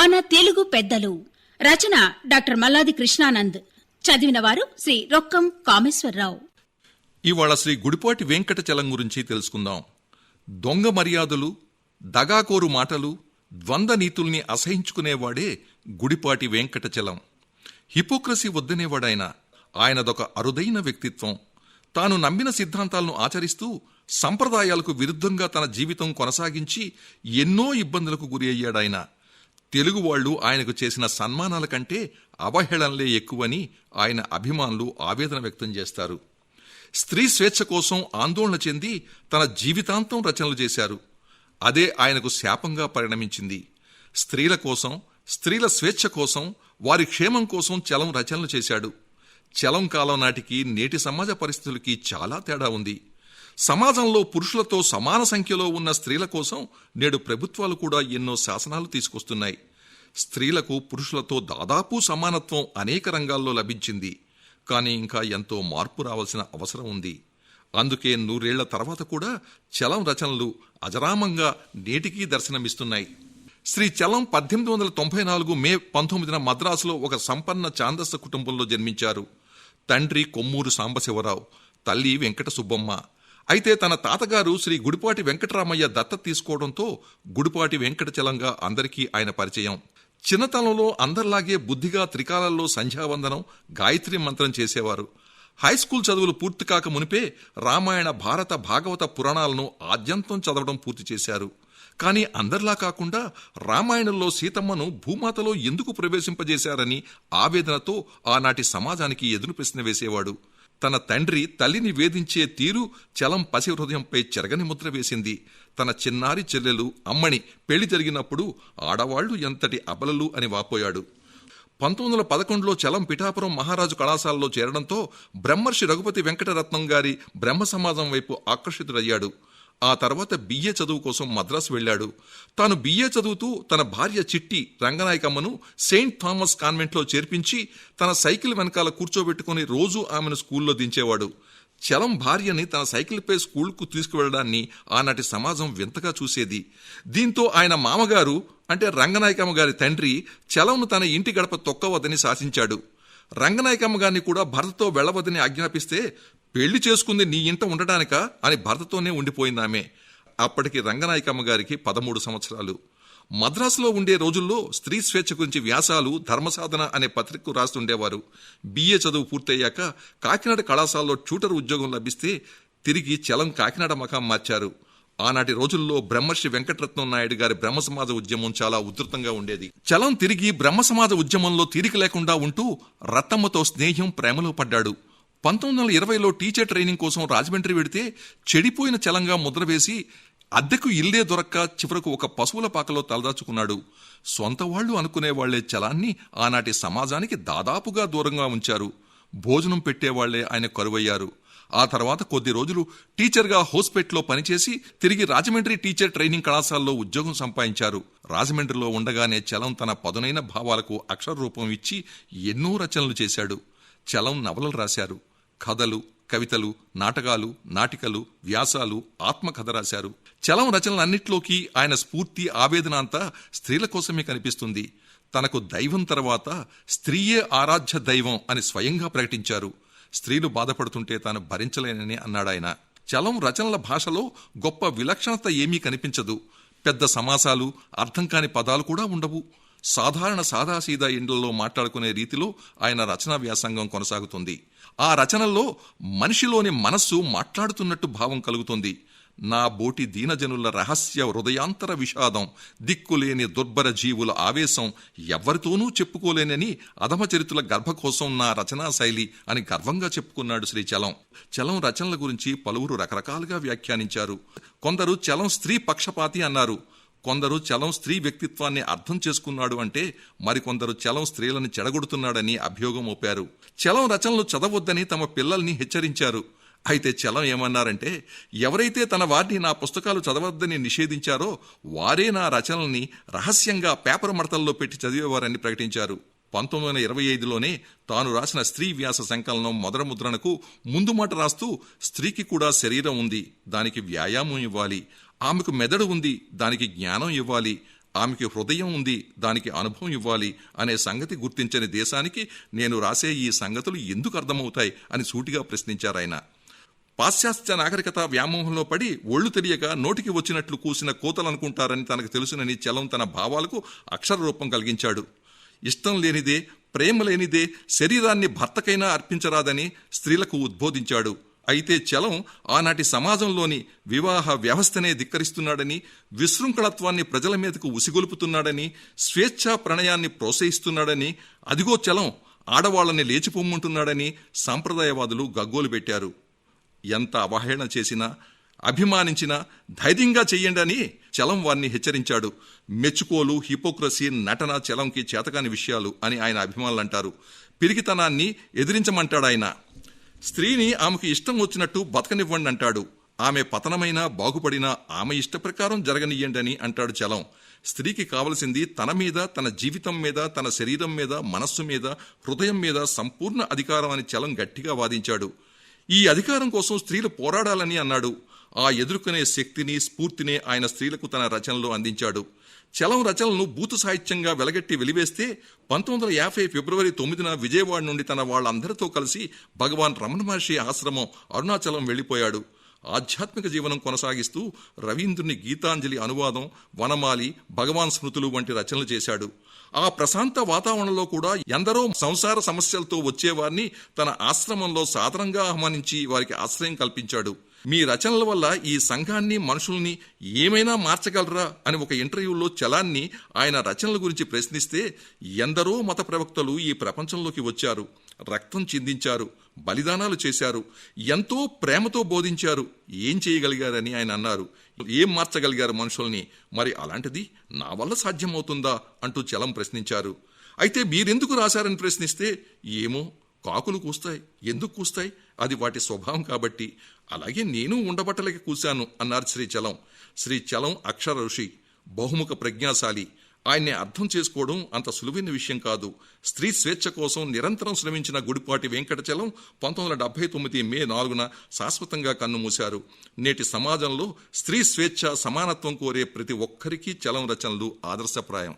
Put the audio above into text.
మన తెలుగు పెద్దలు. రచన డాక్టర్ మల్లాది కృష్ణానంద్. చదివిన వారు శ్రీ రొక్కం కామేశ్వరరావు. ఇవాళ శ్రీ గుడిపాటి వెంకటచలం గురించి తెలుసుకుందాం. దొంగ మర్యాదలు దగాకోరు మాటలు ద్వంద్వ నీతుల్ని అసహించుకునేవాడే గుడిపాటి వెంకటచలం. హిపోక్రసీ వద్దనేవాడాయన. ఆయనదొక అరుదైన వ్యక్తిత్వం. తాను నమ్మిన సిద్ధాంతాలను ఆచరిస్తూ సంప్రదాయాలకు విరుద్ధంగా తన జీవితం కొనసాగించి ఎన్నో ఇబ్బందులకు గురి అయ్యాడాయన తెలుగు వాళ్ళు ఆయనకు చేసిన సన్మానాల కంటే అవహేళనలే ఎక్కువని ఆయన అభిమానులు ఆవేదన వ్యక్తం చేస్తారు. స్త్రీ స్వేచ్ఛ కోసం ఆందోళన చెంది తన జీవితాంతం రచనలు చేశారు. అదే ఆయనకు శాపంగా పరిణమించింది. స్త్రీల కోసం స్త్రీల స్వేచ్ఛ కోసం వారి క్షేమం కోసం చలం రచనలు చేశాడు. చలం కాలం నాటికి నేటి సమాజ పరిస్థితులకి చాలా తేడా ఉంది. సమాజంలో పురుషులతో సమాన సంఖ్యలో ఉన్న స్త్రీల కోసం నేడు ప్రభుత్వాలు కూడా ఎన్నో శాసనాలు తీసుకొస్తున్నాయి. స్త్రీలకు పురుషులతో దాదాపు సమానత్వం అనేక రంగాల్లో లభించింది. కానీ ఇంకా ఎంతో మార్పు రావాల్సిన అవసరం ఉంది. అందుకే నూరేళ్ళ తర్వాత కూడా చలం రచనలు అజరామంగా నేటికీ దర్శనమిస్తున్నాయి. శ్రీ చలం పద్దెనిమిది వందల తొంభై నాలుగు మే పంతొమ్మిదిన మద్రాసులో ఒక సంపన్న చాందస్త కుటుంబంలో జన్మించారు. తండ్రి కొమ్మూరు సాంబశివరావు తల్లి వెంకట సుబ్బమ్మ అయితే తన తాతగారు శ్రీ గుడిపాటి వెంకటరామయ్య దత్త తీసుకోవడంతో గుడిపాటి వెంకటచలంగా అందరికీ ఆయన పరిచయం. చిన్నతనంలో అందరిలాగే బుద్ధిగా త్రికాలాల్లో సంధ్యావందనం గాయత్రి మంత్రం చేసేవారు. హై స్కూల్ చదువులు పూర్తి కాక మునిపే రామాయణ భారత భాగవత పురాణాలను ఆద్యంతం చదవడం పూర్తి చేశారు. కానీ అందరిలా కాకుండా రామాయణంలో సీతమ్మను భూమాతలో ఎందుకు ప్రవేశింపజేశారని ఆవేదనతో ఆనాటి సమాజానికి ఎదురు ప్రశ్న వేసేవాడు. తన తండ్రి తల్లిని వేధించే తీరు చలం పసి హృదయంపై చెరగని ముద్ర వేసింది. తన చిన్నారి చెల్లెలు అమ్మని పెళ్ళి జరిగినప్పుడు ఆడవాళ్ళు ఎంతటి అబలలు అని వాపోయాడు. పంతొమ్మిది వందల పదకొండులో చలం పిఠాపురం మహారాజు కళాశాలలో చేరడంతో బ్రహ్మర్షి రఘుపతి వెంకటరత్నం గారి బ్రహ్మ సమాజం వైపు ఆకర్షితుడయ్యాడు. ఆ తర్వాత బిఏ చదువు కోసం మద్రాసు వెళ్ళాడు. తాను బిఏ చదువుతూ తన భార్య చిట్టి రంగనాయకమ్మను సెయింట్ థామస్ కాన్వెంట్లో చేర్పించి తన సైకిల్ వెనకాల కూర్చోబెట్టుకుని రోజూ ఆమెను స్కూల్లో దించేవాడు. చలం భార్యని తన సైకిల్పై స్కూల్కు తీసుకువెళ్ళడాన్ని ఆనాటి సమాజం వింతగా చూసేది. దీంతో ఆయన మామగారు అంటే రంగనాయకమ్మ గారి తండ్రి చలంను తన ఇంటి గడప తొక్కవద్దని శాసించాడు. రంగనాయకమ్మ గారిని కూడా భర్తతో వెళ్ళవద్దని ఆజ్ఞాపిస్తే పెళ్ళి చేసుకుంది నీ ఇంట ఉండటానిక అని భర్తతోనే ఉండిపోయిందామే అప్పటికి రంగనాయకమ్మ గారికి పదమూడు సంవత్సరాలు. మద్రాసులో ఉండే రోజుల్లో స్త్రీ స్వేచ్ఛ గురించి వ్యాసాలు ధర్మసాధన అనే పత్రికకు రాస్తుండేవారు. బిఏ చదువు పూర్తయ్యాక కాకినాడ కళాశాలలో ట్యూటర్ ఉద్యోగం లభిస్తే తిరిగి చలం కాకినాడ మకాం మార్చారు. ఆనాటి రోజుల్లో బ్రహ్మర్షి వెంకటరత్నం నాయుడు గారి బ్రహ్మ సమాజ ఉద్యమం చాలా ఉధృతంగా ఉండేది. చలం తిరిగి బ్రహ్మ సమాజ ఉద్యమంలో తీరిక లేకుండా ఉంటూ రత్తమ్మతో స్నేహం ప్రేమలో పడ్డాడు. పంతొమ్మిది వందల ఇరవైలో టీచర్ ట్రైనింగ్ కోసం రాజమండ్రి వెడితే చెడిపోయిన చలంగా ముద్ర వేసి అద్దెకు ఇల్లే దొరక్క చివరకు ఒక పశువుల పాకలో తలదాచుకున్నాడు. సొంత వాళ్ళు అనుకునే వాళ్ళే చలాన్ని ఆనాటి సమాజానికి దాదాపుగా దూరంగా ఉంచారు. భోజనం పెట్టేవాళ్ళే ఆయన కరువయ్యారు. ఆ తర్వాత కొద్ది రోజులు టీచర్గా హోస్పేట్లో పనిచేసి తిరిగి రాజమండ్రి టీచర్ ట్రైనింగ్ కళాశాలలో ఉద్యోగం సంపాదించారు. రాజమండ్రిలో ఉండగానే చలం తన పదునైన భావాలకు అక్షర రూపం ఇచ్చి ఎన్నో రచనలు చేశాడు. చలం నవలలు రాశారు. కథలు కవితలు నాటకాలు నాటికలు వ్యాసాలు ఆత్మకథ రాశారు. చలం రచనలన్నిట్లోకి ఆయన స్ఫూర్తి ఆవేదన అంతా స్త్రీల కోసమే కనిపిస్తుంది. తనకు దైవం తర్వాత స్త్రీయే ఆరాధ్య దైవం అని స్వయంగా ప్రకటించారు. స్త్రీలు బాధపడుతుంటే తాను భరించలేనని అన్నాడాయన. చలం రచనల భాషలో గొప్ప విలక్షణత ఏమీ కనిపించదు. పెద్ద సమాసాలు అర్థం కాని పదాలు కూడా ఉండవు. సాధారణ సాదాసీదా ఇండ్లలో మాట్లాడుకునే రీతిలో ఆయన రచనా వ్యాసంగం కొనసాగుతుంది. ఆ రచనల్లో మనిషిలోని మనస్సు మాట్లాడుతున్నట్టు భావం కలుగుతుంది. నా బోటి దీనజనుల రహస్య హృదయాంతర విషాదం దిక్కులేని దుర్భర జీవుల ఆవేశం ఎవ్వరితోనూ చెప్పుకోలేనని అధమచరితుల గర్భకోసం నా రచనా శైలి అని గర్వంగా చెప్పుకున్నాడు శ్రీ చలం. చలం రచనల గురించి పలువురు రకరకాలుగా వ్యాఖ్యానించారు. కొందరు చలం స్త్రీ పక్షపాతి అన్నారు. కొందరు చలం స్త్రీ వ్యక్తిత్వాన్ని అర్థం చేసుకున్నాడు అంటే మరికొందరు చలం స్త్రీలను చెడగొడుతున్నాడని అభియోగం మోపారు. చలం రచనలు చదవొద్దని తమ పిల్లల్ని హెచ్చరించారు. అయితే చలం ఏమన్నారంటే ఎవరైతే తన వారిని నా పుస్తకాలు చదవద్దని నిషేధించారో వారే నా రచనల్ని రహస్యంగా పేపర్ మడతల్లో పెట్టి చదివేవారని ప్రకటించారు. పంతొమ్మిది వందల ఇరవై ఐదులోనే తాను రాసిన స్త్రీ వ్యాస సంకలనం మొదల ముద్రణకు ముందు మాట రాస్తూ స్త్రీకి కూడా శరీరం ఉంది దానికి వ్యాయామం ఇవ్వాలి. ఆమెకు మెదడు ఉంది దానికి జ్ఞానం ఇవ్వాలి. ఆమెకి హృదయం ఉంది దానికి అనుభవం ఇవ్వాలి అనే సంగతి గుర్తించని దేశానికి నేను రాసే ఈ సంగతులు ఎందుకు అర్థమవుతాయి అని సూటిగా ప్రశ్నించారాయన. పాశ్చాత్య నాగరికత వ్యామోహంలో పడి ఒళ్ళు తెలియక నోటికి వచ్చినట్లు కూసిన కోతలనుకుంటారని తనకు తెలుసునని చలం తన భావాలకు అక్షర రూపం కలిగించాడు. ఇష్టం లేనిదే ప్రేమ లేనిదే శరీరాన్ని భర్తకైనా అర్పించరాదని స్త్రీలకు ఉద్బోధించాడు. అయితే చలం ఆనాటి సమాజంలోని వివాహ వ్యవస్థనే ధిక్కరిస్తున్నాడని విశృంఖలత్వాన్ని ప్రజల మీదకు ఉసిగొలుపుతున్నాడని స్వేచ్ఛా ప్రణయాన్ని ప్రోత్సహిస్తున్నాడని అదిగో చలం ఆడవాళ్ళని లేచిపొమ్మంటున్నాడని సాంప్రదాయవాదులు గగ్గోలు పెట్టారు. ఎంత అవహేళన చేసినా అభిమానించినా ధైర్యంగా చెయ్యండి అని చలం వారిని హెచ్చరించాడు. మెచ్చుకోలు హిపోక్రసీ నటన చలంకి చేతకాని విషయాలు అని ఆయన అభిమానులు అంటారు పిరికితనాన్ని ఎదిరించమంటాడు ఆయన. స్త్రీని ఆమెకు ఇష్టం వచ్చినట్టు బతకనివ్వండి అంటాడు. ఆమె పతనమైనా బాగుపడినా ఆమె ఇష్ట ప్రకారం జరగనియ్యండి అని అంటాడు చలం. స్త్రీకి కావలసింది తన మీద తన జీవితం మీద తన శరీరం మీద మనస్సు మీద హృదయం మీద సంపూర్ణ అధికారం అని చలం గట్టిగా వాదించాడు. ఈ అధికారం కోసం స్త్రీలు పోరాడాలని అన్నాడు. ఆ ఎదుర్కొనే శక్తిని స్ఫూర్తిని ఆయన స్త్రీలకు తన రచనలో అందించాడు. చలం రచనలను బూతు సాహిత్యంగా వెలగట్టి వెలివేస్తే పంతొమ్మిది వందల యాభై ఫిబ్రవరి తొమ్మిదిన విజయవాడ నుండి తన వాళ్ళందరితో కలిసి భగవాన్ రమణ మహర్షి ఆశ్రమం అరుణాచలం వెళ్ళిపోయాడు. ఆధ్యాత్మిక జీవనం కొనసాగిస్తూ రవీంద్రుని గీతాంజలి అనువాదం వనమాలి భగవాన్ స్మృతులు వంటి రచనలు చేశాడు. ఆ ప్రశాంత వాతావరణంలో కూడా ఎందరో సంసార సమస్యలతో వచ్చేవారిని తన ఆశ్రమంలో సాధారణంగా ఆహ్వానించి వారికి ఆశ్రయం కల్పించాడు. మీ రచనల వల్ల ఈ సంఘాన్ని మనుషుల్ని ఏమైనా మార్చగలరా అని ఒక ఇంటర్వ్యూలో చలాన్ని ఆయన రచనల గురించి ప్రశ్నిస్తే ఎందరో మత ప్రవక్తలు ఈ ప్రపంచంలోకి వచ్చారు. రక్తం చిందించారు బలిదానాలు చేశారు ఎంతో ప్రేమతో బోధించారు. ఏం చేయగలిగారని ఆయన అన్నారు. ఏం మార్చగలిగారు మనుషుల్ని? మరి అలాంటిది నా వల్ల సాధ్యమవుతుందా? అంటూ చలం ప్రశ్నించారు. అయితే మీరెందుకు రాశారని ప్రశ్నిస్తే ఏమో కాకులు కూస్తాయి. ఎందుకు కూస్తాయి? అది వాటి స్వభావం కాబట్టి. అలాగే నేను ఉండబట్టలకి కూశాను అన్నారు శ్రీ చలం శ్రీ చలం అక్షర ఋషి బహుముఖ ప్రజ్ఞాశాలి. ఆయన్ని అర్థం చేసుకోవడం అంత సులువైన విషయం కాదు. స్త్రీ స్వేచ్ఛ కోసం నిరంతరం శ్రమించిన గుడిపాటి వెంకటచలం పంతొమ్మిది వందల డెబ్బై తొమ్మిది మే నాలుగున శాశ్వతంగా కన్నుమూశారు. నేటి సమాజంలో స్త్రీ స్వేచ్ఛ సమానత్వం కోరే ప్రతి ఒక్కరికీ చలం రచనలు ఆదర్శప్రాయం.